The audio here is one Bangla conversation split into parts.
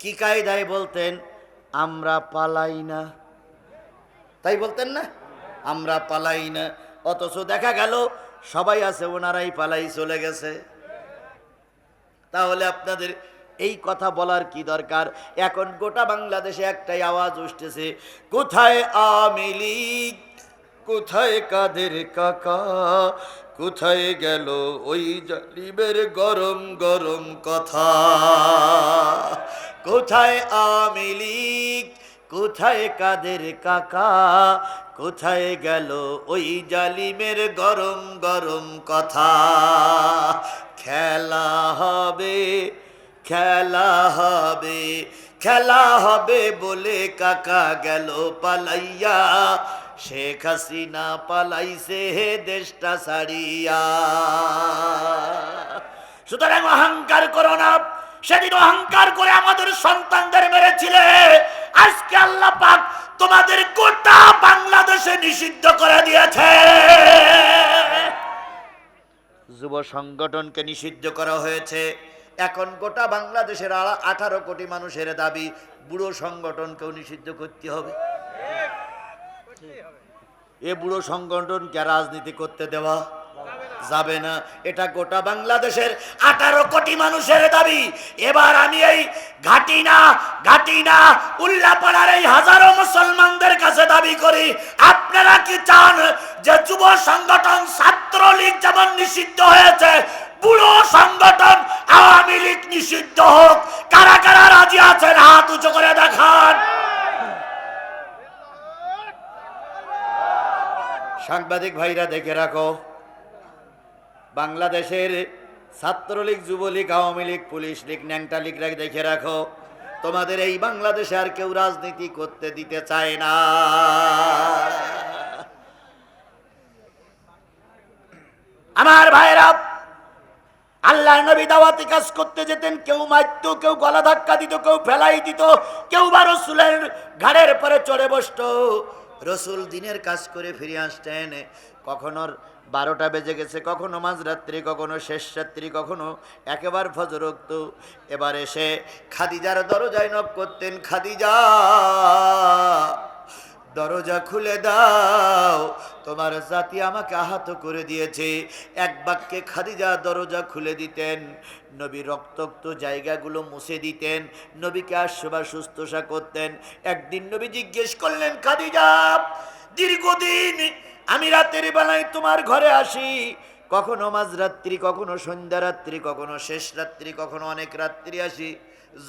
কি কায়দায় বলতেন, আমরা পালাই না তাই বলতেন না? আমরা পালাই না অথচ দেখা গেল, সবাই আছে, ওনারাই পালাই চলে গেছে। তাহলে আপনাদের এই কথা বলার কি দরকার? এখন গোটা বাংলাদেশে একটাই আওয়াজ উঠতেছে, কোথায় আওয়ামী লীগ? কোথায় কাদের কাকা? কোথায় গেল ওই জালিমের গরম গরম কথা? কোথায় আওয়ামী লীগ? কোথায় কাদের কাকা? কোথায় গেল ওই জালিমের গরম গরম কথা? খেলা হবে খেলা হবে খেলা হবে বলে কাকা গেল পালাইয়া। শেখ হাসিনা পালাইছে হে দেশটা ছাড়িয়া। সুতরাং অহংকার করো না। সেদিন অহংকার করে আমাদের সন্তানদের মেরেছিলে। আজকে আল্লাহ পাক তোমাদের গোটা বাংলাদেশে নিষিদ্ধ করে দিয়েছে। যুব সংগঠনকে নিষিদ্ধ করা হয়েছে। এখন গোটা বাংলাদেশের আঠারো কোটি মানুষের দাবি, বুড়ো সংগঠনকেও নিষিদ্ধ করতে হবে। এ বুড়ো সংগঠনকে রাজনীতি করতে দেওয়া? যাবে না। এটা গোটা বাংলাদেশের আঠারো কোটি মানুষের দাবি। এবার আমি এই ঘাটি না ঘাটি না উল্লাপাড়ার এই হাজারো মুসলমানদের কাছে দাবি করি, আপনারা কি চান যে যুব সংগঠন ছাত্রলীগ যেমন নিষিদ্ধ হয়েছে, বুড়ো সংগঠন আওয়ামী লীগ নিষিদ্ধ হোক? কারা কারা রাজি আছেন? হাত উঁচু করে দেখান। সাংবাদিক ভাইরা দেখে রাখো, বাংলাদেশের ছাত্রলীগ, যুবলীগ, আওয়ামী লীগ, পুলিশ লীগ, ন্যাংটা লীগরা দেখে রাখো, তোমাদের এই বাংলাদেশে আর কেউ রাজনীতি করতে দিতে চায় না। আমার ভাইরা আল্লাহ নবী দাওয়াতি কাজ করতে যেতেন, কেউ মারত, কেউ গলা ধাক্কা দিত, কেউ ফেলাই দিত, কেউ বা রসুলের ঘাড়ের পরে চড়ে বসতো। রসুল দিনের কাজ করে ফিরে আসতেন। কখনো বারোটা বেজে গেছে, কখনো মাঝরাত্রি, কখনো শেষ রাত্রি, কখনো একেবার ফজরক্ত। এবার এসে খাদিজার দরজায় নক করতেন, খাদিজা! দরজা খুলে দাও। তোমার জাতি আমাকে আহত করে দিয়েছে। এক বাক্যে খাদিজা দরজা খুলে দিতেন। নবী রক্তাক্ত জায়গাগুলো মুছে দিতেন। নবীকে আশ্বাস সুস্থসা করতেন। একদিন নবী জিজ্ঞেস করলেন, খাদিজা, দীর্ঘদিন আমি রাতের বেলায় তোমার ঘরে আসি। কখনো মাঝরাত্রি, কখনো সন্ধ্যা রাত্রি কখনো শেষ রাত্রি কখনো অনেক রাত্রি আসি।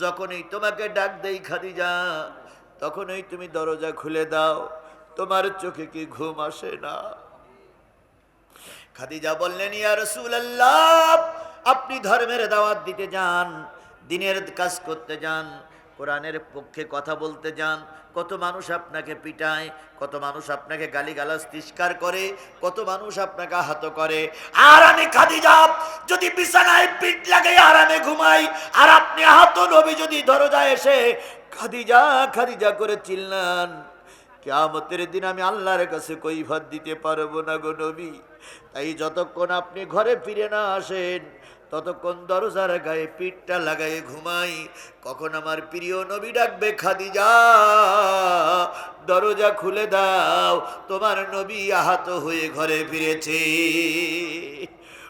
যখনই তোমাকে ডাক দেই, খাদিজা তখনই তুমি দরজা খুলে দাও। তোমার চোখে কি ঘুম আসে না? খাদিজা বললেন, ইয়া রাসূলুল্লাহ, আপনি ধর্মের দাওয়াত দিতে যান, দিনের কাজ করতে যান কোরআনের পক্ষে কথা বলতে যান, কত মানুষ আপনাকে পিটায়, কত মানুষ আপনাকে গালিগালাজ তিষ্কার করে, কত মানুষ আপনাকে আহত করে। আর আমি খাদিজা, যদি বিছানায় পিঠ লাগে আরামে ঘুমাই, আর আপনি আহত নবী যদি দরজায় এসে খাদিজা খাদিজা করে চিল্লান, কেয়ামতের দিন আমি আল্লাহর কাছে কৈফত দিতে পারব না গো নবী। তাই যতক্ষণ আপনি ঘরে ফিরে না আসেন ততক্ষণ দরজার গায়ে পিঠটা লাগাই ঘুমাই। কখন আমার প্রিয় নবী ডাকবে, খাদিজা, দরজা খুলে দাও, তোমার নবী আহত হয়ে ঘরে ফিরেছে।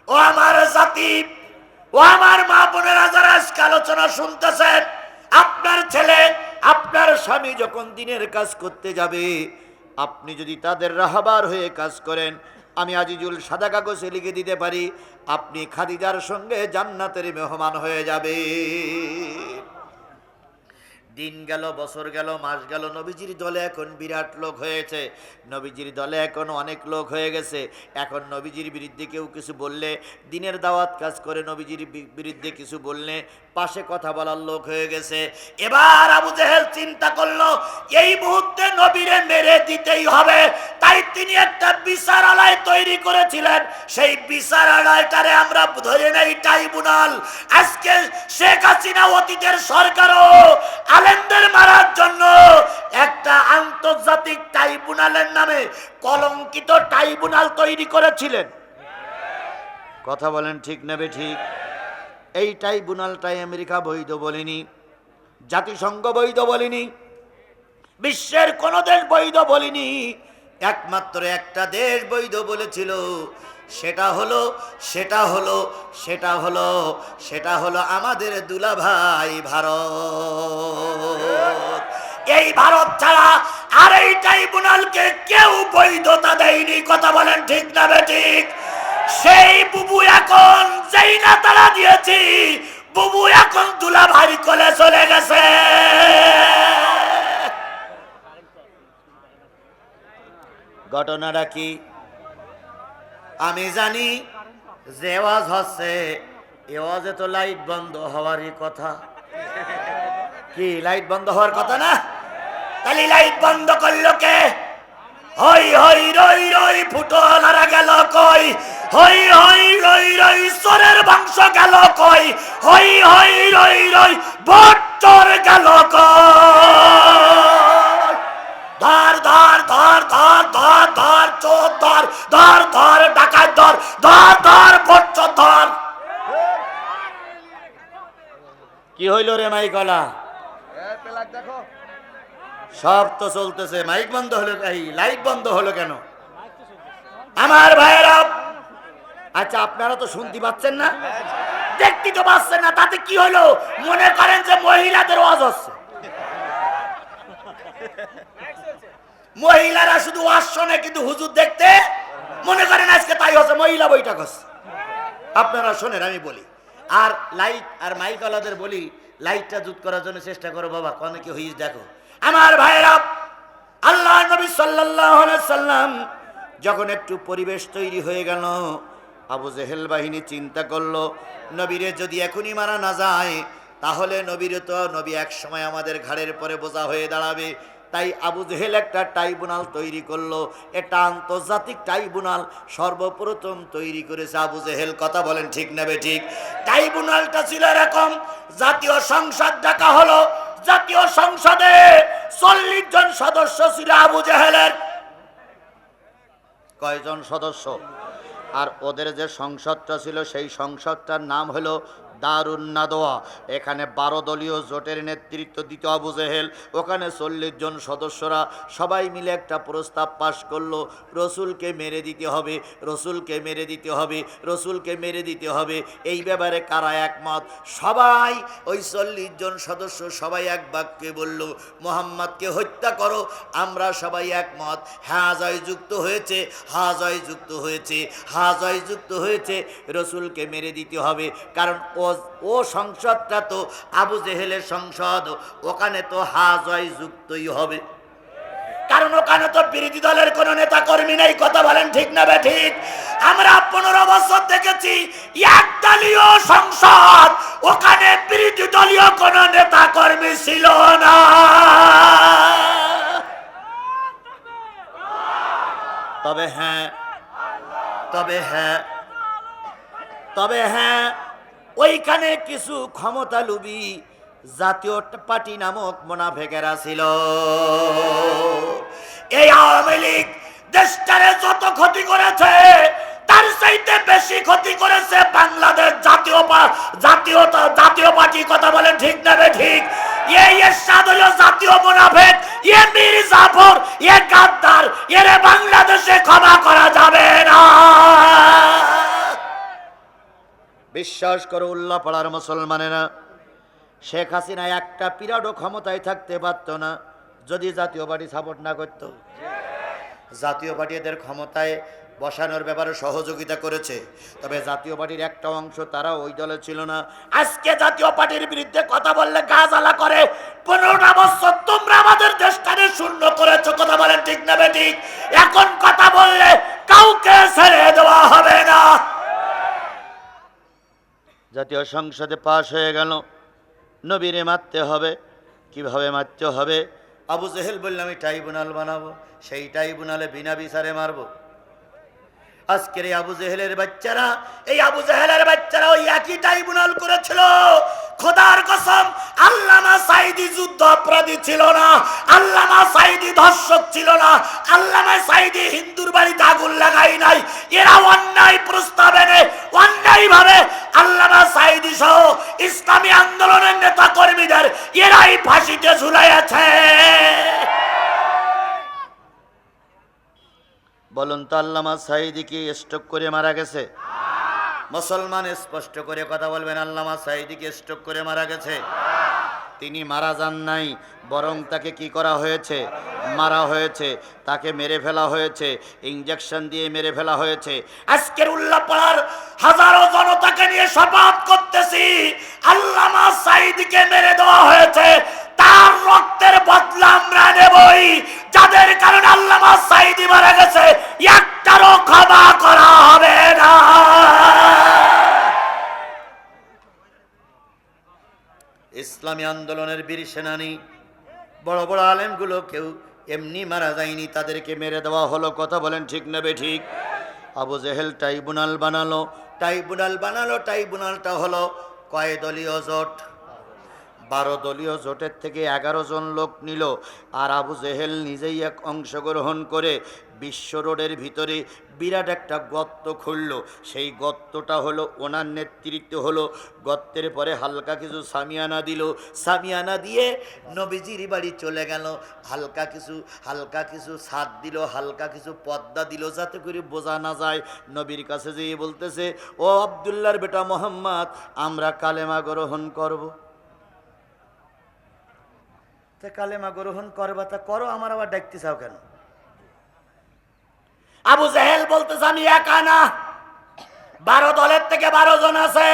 ও আমার জাতি, ও আমার মা বোনেরা যারা আজকে আলোচনা শুনতেছেন, আপনার ছেলে, আপনার স্বামী যখন দিনের কাজ করতে যাবে, আপনি যদি তাদের রাহাবার হয়ে কাজ করেন আমি আজিজুল সাদা কাগজে লিখে দিতে পারি আপনি খাদিজার সঙ্গে জান্নাতের মেহমান হয়ে যাবে দিন গেল, বছর গেল, মাস গেল, নবীজির দলে এখন বিরাট লোক হয়েছে। নবীজির দলে এখন অনেক লোক হয়ে গেছে। এখন নবীজির বিরুদ্ধে কেউ কিছু বললে, দিনের দাওয়াত কাজ করে নবীজির বিরুদ্ধে কিছু বললে, পাশে কথা বলার লোক হয়ে গেছে। এবার আবু জেহেল চিন্তা করল, এই মুহূর্তে নবীরে মেরে দিতেই হবে। তাই তিনি একটা বিচারালয় তৈরি করেছিলেন। সেই বিচারালয়টারে আমরা ধরে নেই ট্রাইব্যুনাল। আজকে শেখ হাসিনা অতীতের সরকারও আলেমদের মারার জন্য একটা আন্তর্জাতিক ট্রাইব্যুনালের নামে কলঙ্কিত ট্রাইব্যুনাল তৈরি করেছিলেন। কথা বলেন ঠিক নেবে ঠিক? এই ট্রাইব্যুনালটাই আমেরিকা বৈধ বলেনি, জাতিসংঘ বৈধ বলেনি, বিশ্বের কোনো দেশ বৈধ বলিনি একমাত্র একটা দেশ বৈধ বলেছিল। সেটা হলো সেটা হলো সেটা হলো সেটা হলো আমাদের দুলাভাই ভারত। এই ভারত ছাড়া আর এই ট্রাইব্যুনালকে কেউ বৈধতা দেয়নি। কথা বলেন ঠিক না ঠিক? সেই বুবু এখন যেই না তারা দিয়েছি। বুবু এখন দুলা ভাই কোলে চলে গেছে। ঘটনাটা কি? আমি জানি যে ওয়াজ হচ্ছে, এ তো লাইট বন্ধ হওয়ারই কথা। কি, লাইট বন্ধ হওয়ার কথা না? তাহলে লাইট বন্ধ করল কে? হই হই, রই রই, ফুটলারা গেল কই? হই হই, রই রই সরের বংশ গেল কই? হই হই, রই রই, বট্টর গেল কই? ধর ধর ধর ধর ধর ধর চোর ধর ধর ধর ডাকাত ধর ধর ধর কি হইল রে মাই গলা সব তো চলতেছে। মাইক বন্ধ হলো এই লাইট বন্ধ হলো কেন? আমার ভাইয়েরা আচ্ছা আপনারা তো শুনতে পাচ্ছেন না? দেখতে তো পাচ্ছেন না তাতে কি হলো? মনে করেন যে মহিলাদের ওয়াজ হচ্ছে। মহিলারা শুধু ওয়াজ শোনে, কিন্তু হুজুর দেখতে মনে করেন আজকে তাই হচ্ছে, মহিলা বৈঠক হচ্ছে। আপনারা শোনেন, আমি বলি। আর লাইট আর মাইকওয়ালাদের বলি, লাইটটা জুত করার জন্য চেষ্টা করো বাবা, কনে কি হইস দেখো। আমার ভাইরা আল্লাহ নবী সাল্লাল্লাহু সাল্লাম যখন একটু পরিবেশ তৈরি হয়ে গেল, আবু জেহেল বাহিনী চিন্তা করল, নবীরে যদি এখনই মারা না যায় তাহলে নবীরে তো নবী এক সময় আমাদের ঘাড়ের পরে বোঝা হয়ে দাঁড়াবে। তাই আবু জেহেল একটা ট্রাইব্যুনাল তৈরি করল। এটা আন্তর্জাতিক ট্রাইব্যুনাল, সর্বপ্রথম তৈরি করেছে আবু জেহেল। কথা বলেন ঠিক নেবে ঠিক? ট্রাইব্যুনালটা ছিল এরকম, জাতীয় সংসদ ডাকা হলো, জাতীয় সংসদে চল্লিশ জন সদস্য ছিল আবু জেহেলের। কয়জন সদস্য? আর ওদের যে সংসদটা ছিল, সেই সংসদটার নাম হলো দারুণ নাদোয়া। এখানে বারো দলীয় জোটের নেতৃত্ব দিত আবু জেহেল। ওখানে চল্লিশ জন সদস্যরা সবাই মিলে একটা প্রস্তাব পাশ করল, রসুলকে মেরে দিতে হবে, রসুলকে মেরে দিতে হবে, রসুলকে মেরে দিতে হবে। এই ব্যাপারে কারা একমত? সবাই, ওই চল্লিশ জন সদস্য সবাই এক বাক্যে বলল, মোহাম্মদকে হত্যা করো, আমরা সবাই একমত। হ্যাঁ জয় যুক্ত হয়েছে হা জয় যুক্ত হয়েছে হা জয় যুক্ত হয়েছে, রসুলকে মেরে দিতে হবে। কারণ ও ও সংসদটা তো আবু জেহেলের সংসদ, ওখানে তো হা জয় যুক্তই হবে। কারণ ওখানে তো বিরোধী দলের কোন নেতা কর্মী নেই, কথা বলেন ঠিক না ঠিক? আমরা পনেরো বছর দেখেছি, এক দলীয় সংসদ, ওখানে বিরোধী দলীয় কোন নেতা কর্মী ছিল না। তবে হ্যাঁ তবে হ্যাঁ তবে হ্যাঁ ওইখানে কিছু ক্ষমতা লুবি জাতীয় পার্টি নামক মোনাফেকেরা ছিল এই আওয়ামী লীগ দেশটারে যত ক্ষতি করেছে, তার চাইতে বেশি ক্ষতি করেছে বাংলাদেশ জাতীয় জাতীয় জাতীয় পার্টি। কথা বলেন ঠিক না বে ঠিক? জাতীয় মুনাফেক, এ মীর জাফর এ গাদ্দার, এরে বাংলাদেশে ক্ষমা করা যাবে না। বিশ্বাস করো উল্লাহ পাড়ার মুসলমানেরা, শেখ হাসিনা একটা পিরিয়ডও ক্ষমতায় থাকতে পারতো না, যদি জাতীয় পার্টি সাপোর্ট না করত। জাতীয় পার্টি এদের ক্ষমতায় বসানোর ব্যাপারে সহযোগিতা করেছে, তবে জাতীয় পার্টির একটা অংশ তারা ওই দলে ছিল না। আজকে জাতীয় পার্টির বিরুদ্ধে কথা বললে গা জ্বালা করে, পনেরোটা বছর তোমরা আমাদের দেশটাকে শূন্য করেছ, কথা বলেন ঠিক না বে ঠিক? এখন কথা বললে কাউকে ছেড়ে দেওয়া হবে না। জাতীয় সংসদে পাশ হয়ে গেল। নবীরে মারতে হবে। কীভাবে মারতে হবে? আবু জেহেল বললে, আমি ট্রাইব্যুনাল বানাবো। সেই ট্রাইব্যুনালে বিনা বিচারে মারবো। আজকের এই আবু জেহেলের বাচ্চারা, এই আবু জেহেলের বাচ্চারা ওই একই ট্রাইব্যুনাল করেছিল। খোদার কসম, আল্লামা সাইদি যুদ্ধ অপরাধী ছিল না, আল্লামা সাইদি ধর্ষক ছিল না, আল্লামা সাইদি হিন্দুর বাড়িতে আগুন লাগাই নাই। এরা অন্যায় প্রস্তাব এনে অন্যায় ভাবে আল্লামা সাইদি সহ ইসলামী আন্দোলনের নেতা কর্মীদের এরাই ফাঁসিতে ঝুলাইয়াছে। বলুন তো আল্লামা সাইদি কি স্টক করে মারা গেছে? মুসলমান স্পষ্ট করে কথা বলবেন, আল্লামা সাইদিকে স্ট্রোক করে মারা গেছে। তিনি মারা যান নাই, বরং তাকে কি করা হয়েছে? মারা হয়েছে, তাকে মেরে ফেলা হয়েছে ইঞ্জেকশন দিয়ে মেরে ফেলা হয়েছে। আজকের উল্লাপাড়ার হাজারো জনতাকে নিয়ে শপথ করতেছি, আল্লামা সাইদিকে মেরে দেওয়া হয়েছে। রক্তের বদলা আমরা নেবই। যাদের কারণে আল্লামা সাইদি মারা গেছে, একটারও ক্ষমা করা হবে না। ইসলামী আন্দোলনের বীর সেনানী, বড় বড় আলেমগুলো কেউ এমনি মারা যায়নি, তাদেরকে মেরে দেওয়া হলো, কথা বলেন ঠিক নেবে ঠিক? আবু জেহেল ট্রাইব্যুনাল বানালো ট্রাইব্যুনাল বানালো, ট্রাইব্যুনালটা হলো কয় দলীয় জোট। বারো দলীয় জোটের থেকে এগারো জন লোক নিল আর আবু জেহেল নিজেই এক অংশগ্রহণ করে বিশ্ব রোডের ভিতরে বিরাট একটা গর্ত খুলল। সেই গর্তটা হলো ওনার নেতৃত্ব হলো। গর্তের পরে হালকা কিছু সামিয়ানা দিল। সামিয়ানা দিয়ে নবীজির বাড়ি চলে গেল। হালকা কিছু হালকা কিছু ছাদ দিল, হালকা কিছু পর্দা দিল যাতে করে বোঝা না যায়। নবীর কাছে যেয়ে বলতেছে, ও আবদুল্লার বেটা মোহাম্মদ, আমরা কালেমা গ্রহণ করব। তা কালেমা গ্রহণ করবা, তা করো, আমার আবার ডাকতে চাও কেন? আবু জাহেল বলতেছে, আমি একা না। বারো দলের থেকে বারো জন আছে।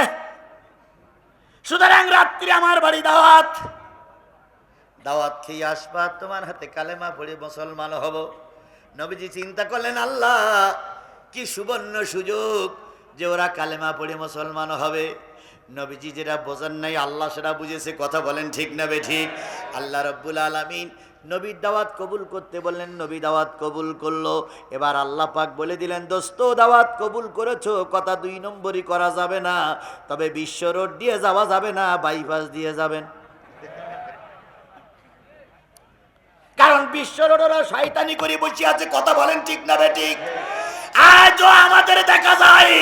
সুতরাং রাত্রি আমার বাড়ি দাওয়াত। দাওয়াত খেয়ে আসবা, তোমার হাতে কালেমা পড়ে মুসলমান হব। নবীজি চিন্তা করলেন, আল্লাহ, কি সুবর্ণ সুযোগ যে ওরা কালেমা পড়ে মুসলমান হবে। নবীজি যেটা বোঝেন নাই, আল্লাহ সেটা বুঝেছে, কথা বলেন ঠিক না বে ঠিক? আল্লাহ রব্বুল আলমিন নবীর দাওয়াত কবুল করতে বললেন, নবী দাওয়াত কবুল করল। এবার আল্লাহ পাক বলে দিলেন, দোস্ত, দাওয়াত কবুল করেছ, কথা দুই নম্বরই করা যাবে না। তবে বিশ্ব রোড দিয়ে যাওয়া যাবে না, বাইপাস দিয়ে যাবেন। কারণ বিশ্ব রোডরা শয়তানি করে বসে আছে, কথা বলেন ঠিক না বে ঠিক? আজও আমাদের দেখা যায়,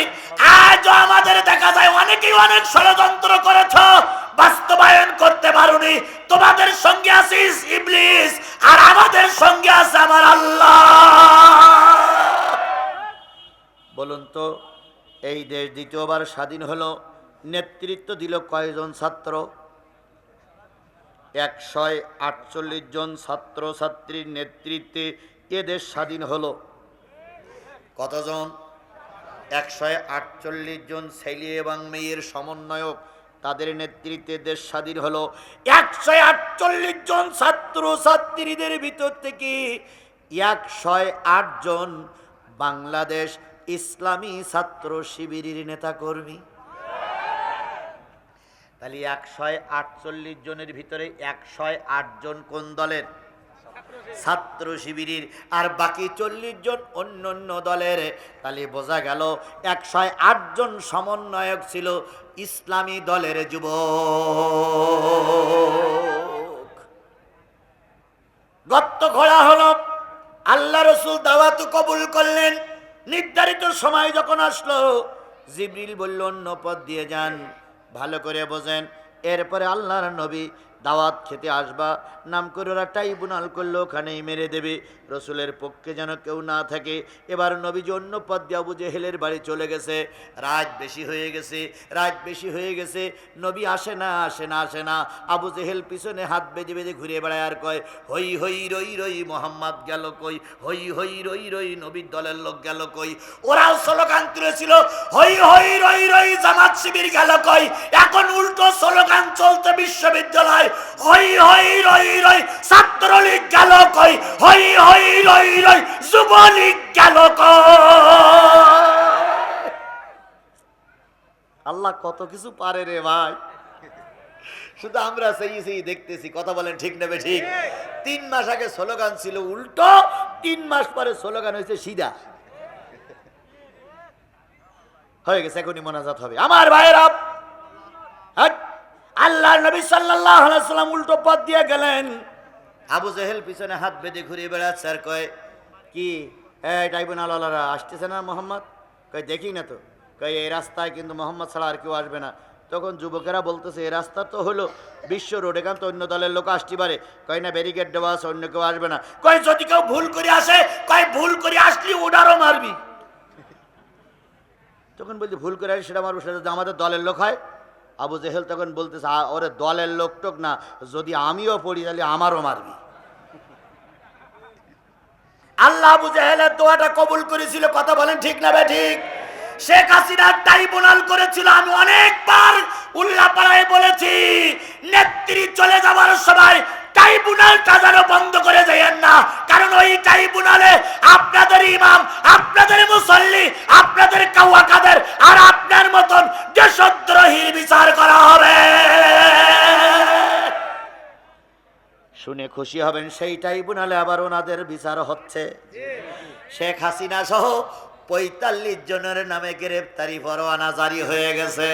আজও আমাদের দেখা যায়। অনেকেই অনেক ষড়যন্ত্র করেছ, বাস্তবায়ন করতে পারোনি। তোমাদের সঙ্গে আছিস ইবলিস, আর আমাদের সঙ্গে আছে আমার আল্লাহ। বলুন তো, এই দেশ দ্বিতীয়বার স্বাধীন হলো, নেতৃত্ব দিল কয়জন ছাত্র? একশো আটচল্লিশ জন ছাত্র ছাত্রীর নেতৃত্বে এ দেশ স্বাধীন হলো। কতজন? একশো আটচল্লিশ জন ছেলে এবং মেয়ের সমন্বয়ক। তাদের নেতৃত্বে দেশ স্বাধীন হলো। একশো আটচল্লিশ জন ছাত্র ছাত্রীদের ভিতর থেকে একশো জন বাংলাদেশ ইসলামী ছাত্র শিবিরের নেতাকর্মী। তাহলে একশো আটচল্লিশ জনের ভিতরে একশো জন কোন দলের? ছাত্র শিবিরের আর বাকি চল্লিশ জন অন্য অন্য দলের। তাহলে বোঝা গেল একশ আট জন সমন্বয়ক ছিল ইসলামী দলের যুব গত্ত ঘোড়া হল আল্লাহ রসুল দাওয়াত কবুল করলেন। নির্ধারিত সময় যখন আসলো, জিবরিল বলল, অন্য পথ দিয়ে যান, ভালো করে বোঝেন। এরপরে আল্লাহর নবী দাওয়াত খেতে আসবা, নাম করে ওরা ট্রাইব্যুনাল করল ওখানেই মেরে দেবে। রসুলের পক্ষে যেন কেউ না থাকে। এবার নবীজি অন্য পথ দিয়ে আবু জেহেলের বাড়ি চলে গেছে। রাত বেশি হয়ে গেছে রাত বেশি হয়ে গেছে। নবী আসে না আসে না আসে না। আবু জেহেল পিছনে হাত বেঁধে বেঁধে ঘুরে বেড়ায় আর কয়, হই হই, রই রই, মোহাম্মদ গেল কই? হই হই, রই রই, নবীর দলের লোক গেল কই? ওরাও স্লোগান তুলেছিল, হই হই, রই রই, জামাত শিবির গেল কই? এখন উল্টো স্লোগান চলতে বিশ্ববিদ্যালয়। হই হই রই রই ছাত্রলীগ গেল কই? হই হই রই রই যুবলীগ গেল আল্লাহ কত কিছু পারে রে ভাই। শুধু আমরা সেই সেই দেখতেছি কথা বলেন ঠিক নেবে ঠিক? তিন মাস আগে স্লোগান ছিল উল্টো তিন মাস পরে স্লোগান হয়েছে সিধা। হয়ে গেছে এখনই মোনাজাত হবে। আমার ভাইয়েরা হ্যাট, আল্লাহ নবী আলাইহি সাল্লাম উল্টো পথ দিয়ে গেলেন। আবু জেহেল পিছনে হাত বেঁধে ঘুরে বেড়াচ্ছে আর কয়, কি? এই ট্রাইব্যুনাল আলারা আসতেছে না মোহাম্মদ? কয়, দেখি না তো। কয়, এই রাস্তায় কিন্তু মোহাম্মদ ছাড়া আর কেউ আসবে না। তখন যুবকেরা বলতেছে এই রাস্তা তো হলো বিশ্ব রোড, এখান তো অন্য দলের লোক আসতে পারে। কয়, না, ব্যারিকেড দেওয়া আছে, অন্য কেউ আসবে না। কয়, যদি কেউ ভুল করে আসে, কয়, ভুল করে আসলি ওটারও মারবি। তখন বলছি, ভুল করে আসি সেটা মারবো, সেটা আমাদের দলের লোক হয় আবু জেহেল তখন বলতেছে ওরে দলের লোক টোক না, যদি আমিও পড়ি তাহলে আমারও মারবি। আল্লাহ আবু জেহেলের দোয়াটা কবুল করেছিল, কথা বলেন ঠিক না বে ঠিক? শেখ হাসিনার ট্রাইব্যুনাল করেছিল, আমি অনেকবার উল্লাপাড়ায় বলেছি, নেত্রী চলে যাওয়ার সময় ট্রাইব্যুনালটা যেন বন্ধ করে দেন না। কারণ ওই ট্রাইব্যুনালে আপনাদের ইমাম, আপনাদের মুসল্লি, আপনাদের কাওয়াকাদের আর আপনার মতন দেশদ্রোহীর বিচার করা হবে। শুনে খুশি হবেন, সেই ট্রাইব্যুনালে আবার ওনাদের বিচার হচ্ছে। শেখ হাসিনা সহ পঁয়তাল্লিশ জনের নামে গ্রেপ্তারি পরোয়ানা জারি হয়ে গেছে।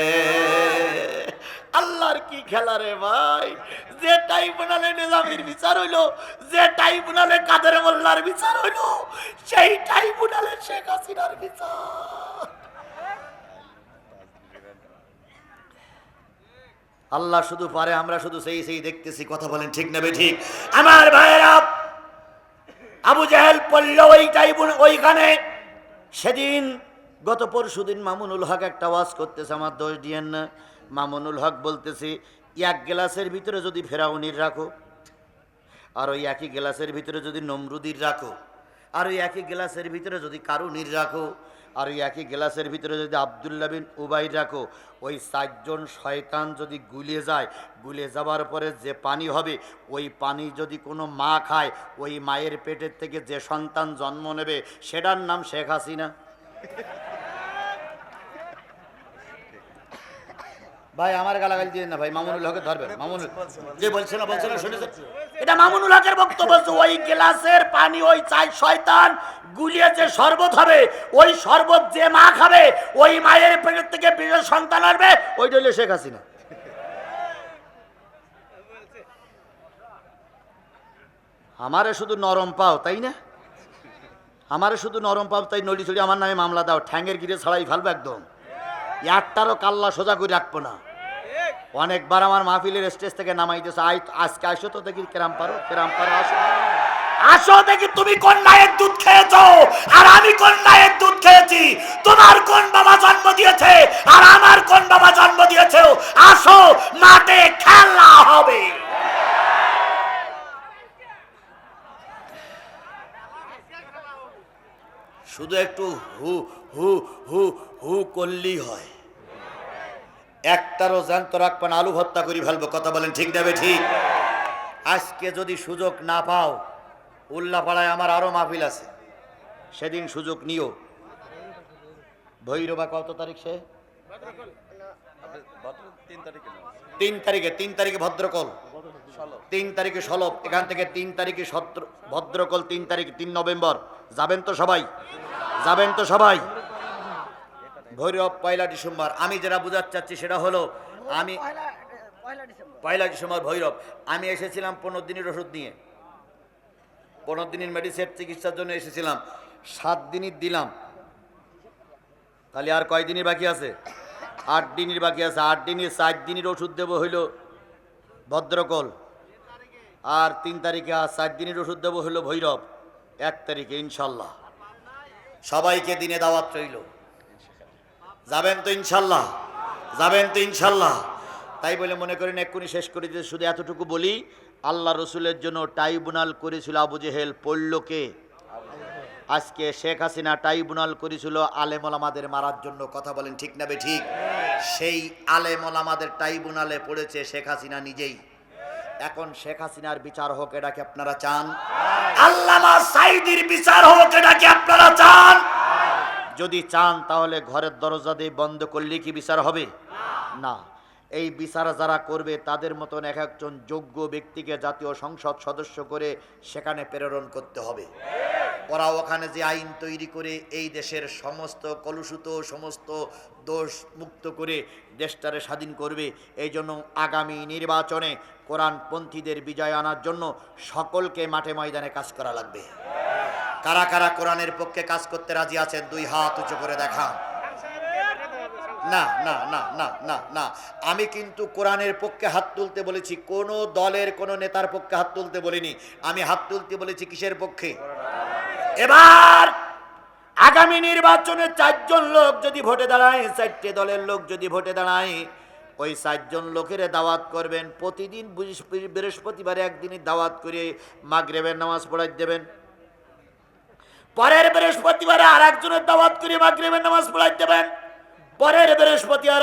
আল্লাহর কি খেলা রে ভাই? যে ট্রাইব্যুনালে নিজামের বিচার হইল, যে ট্রাইব্যুনালে কাদের মোল্লার বিচার হইল, সেই ট্রাইব্যুনালে শেখ হাসিনার বিচার। আল্লাহ শুধু পারে, আমরা শুধু সেই সেই দেখতেছি, কথা বলেন ঠিক নেবে ঠিক আমার ভাইয়েরা, আবু জাহেল পড়ল ওই টাইবুন ওইখানে সেদিন গত পরশু দিন মামুনুল হক একটা ওয়াজ করতেছে, আমার দোষ দিয়েন না। মামুনুল হক বলতেছে, এক গ্লাসের ভিতরে যদি ফেরাউনির রাখো, আর ওই একই গ্লাসের ভিতরে যদি নমরুদির রাখো, আর ওই একই গ্লাসের ভিতরে যদি কারুনির রাখো আর ওই একই গ্লাসের ভিতরে যদি আবদুল্লাহ বিন উবাই রাখো, ওই চারজন শয়তান যদি গুলে যায় গুলে যাওয়ার পরে যে পানি হবে, ওই পানি যদি কোনো মা খায়, ওই মায়ের পেটের থেকে যে সন্তান জন্ম নেবে, সেটার নাম শেখ হাসিনা। ভাই, আমার গালাগালি দিয়ে না ভাই, মামুনুল হকের ধরবেন, মামুনুল। যে বলছে না বলছে না, শুনেছেন? এটা মামুনুল হকের বক্তব্য, যে ওই গ্লাসের পানি, ওই চাই শয়তান গুলিয়ে যে শরবত হবে, ওই শরবত যে মা খাবে, ওই মায়ের পেটের থেকে বিশেষ সন্তান আসবে ওই হলো শেখ হাসিনা। আমারে শুধু নরম পাও, তাই না? আমারে শুধু নরম পাও, তাই নলি ছড়ি আমার নামে মামলা দাও ঠ্যাঙ্গের গিরে ছাড়াই ফেলব একদম। একটারও কাল্লা সোজা করে রাখব না। অনেকবার আমার মাহফিলের স্টেজ থেকে নামাইতেছে আজকে আসো তো দেখি কেরাম পারো কেরাম পারো, আসো। আসো দেখি তুমি কোন মায়ের দুধ খেয়েছো? আর আমি কোন মায়ের দুধ খেয়েছি? তোমার কোন বাবা জন্ম দিয়েছে? আর আমার কোন বাবা জন্ম দিয়েছে? আসো, মাঠে খেলা হবে। শুধু একটু হু হু হু হু করলেই হয়। একটারও জ্যান্ত রাখবেন, আলু ভর্তা করি ফেলব, কথা বলেন ঠিক যাবে ঠিক আজকে যদি সুযোগ না পাও, উল্লাপাড়ায় আমার আরও মাহফিল আছে। সেদিন সুযোগ নিও। ভৈরবা কত তারিখ সে? তিন তারিখে তিন তারিখে ভদ্রকল। তিন তারিখে সলভ, এখান থেকে তিন তারিখে ভদ্রকল, তিন তারিখ তিন নভেম্বর। যাবেন তো সবাই? যাবেন তো সবাই? ভৈরব পয়লা ডিসেম্বর। আমি যেটা বোঝাতে চাচ্ছি সেটা হলো আমি পয়লা ডিসেম্বর। ভৈরব। আমি এসেছিলাম পনেরো দিনের ওষুধ নিয়ে। পনেরো দিনের মেডিসিন চিকিৎসার জন্য এসেছিলাম। সাত দিনই দিলাম। তাহলে আর কয় দিনই বাকি আছে? আট দিনের বাকি আছে। আট দিনের চার দিনের ওষুধ দেবো হইল ভদ্রকল। আর তিন তারিখে আর চার দিনের ওষুধ দেবো হইল ভৈরব। এক তারিখে ইনশাল্লাহ। সবাইকে দিনে দাওয়াত রইল। যাবেন তো ইনশাল্লাহ, যাবেন তো ইনশাল্লাহ। তাই বলে মনে করেন এক্ষুনি শেষ করে দিতে শুধু এতটুকু বলি, আল্লাহ রসুলের জন্য ট্রাইব্যুনাল করেছিল আবু জেহেল পড়ল কে আজকে শেখ হাসিনা ট্রাইব্যুনাল করেছিল আলেমলামাদের মারার জন্য, কথা বলেন ঠিক না ঠিক? সেই আলেমলামাদের ট্রাইব্যুনালে পড়েছে শেখ হাসিনা নিজেই। এখন শেখ হাসিনার বিচার হোক, এটা কি আপনারা চান? আল্লামা সাইদির বিচার হোক, এটা কি আপনারা চান? যদি চান তাহলে ঘরের দরজা দিয়ে বন্ধ করলে কি বিচার হবে? না। এই বিচার যারা করবে, তাদের মতন এক একজন যোগ্য ব্যক্তিকে জাতীয় সংসদ সদস্য করে সেখানে প্রেরণ করতে হবে। ওরা ওখানে যে আইন তৈরি করে এই দেশের সমস্ত কলুষিত, সমস্ত দোষ মুক্ত করে দেশটারে স্বাধীন করবে, এই জন্য আগামী নির্বাচনে কোরআনপন্থীদের বিজয় আনার জন্য সকলকে মাঠে ময়দানে কাজ করা লাগবে। কারা কারা কোরআনের পক্ষে কাজ করতে রাজি আছেন, দুই হাত উঁচু করে দেখান। না না না না না না। আমি কিন্তু কোরআনের পক্ষে হাত তুলতে বলেছি, কোন দলের কোন নেতার পক্ষে হাত তুলতে বলিনি। আমি হাত তুলতে বলেছি কিসের পক্ষে? এবার আগামী নির্বাচনে চারজন লোক যদি ভোটে দাঁড়ায়, চারটে দলের লোক যদি ভোটে দাঁড়ায়, ওই চারজন লোকের দাওয়াত করবেন। প্রতিদিন বৃহস্পতি- বৃহস্পতিবারে একদিনই দাওয়াত করে মাগরেবের নামাজ পড়াই দেবেন। পরের বৃহস্পতিবারে আর একজনের দাওয়াত করে মাগরিবের নামাজ পড়াইতে পারেন পরের বৃহস্পতি আর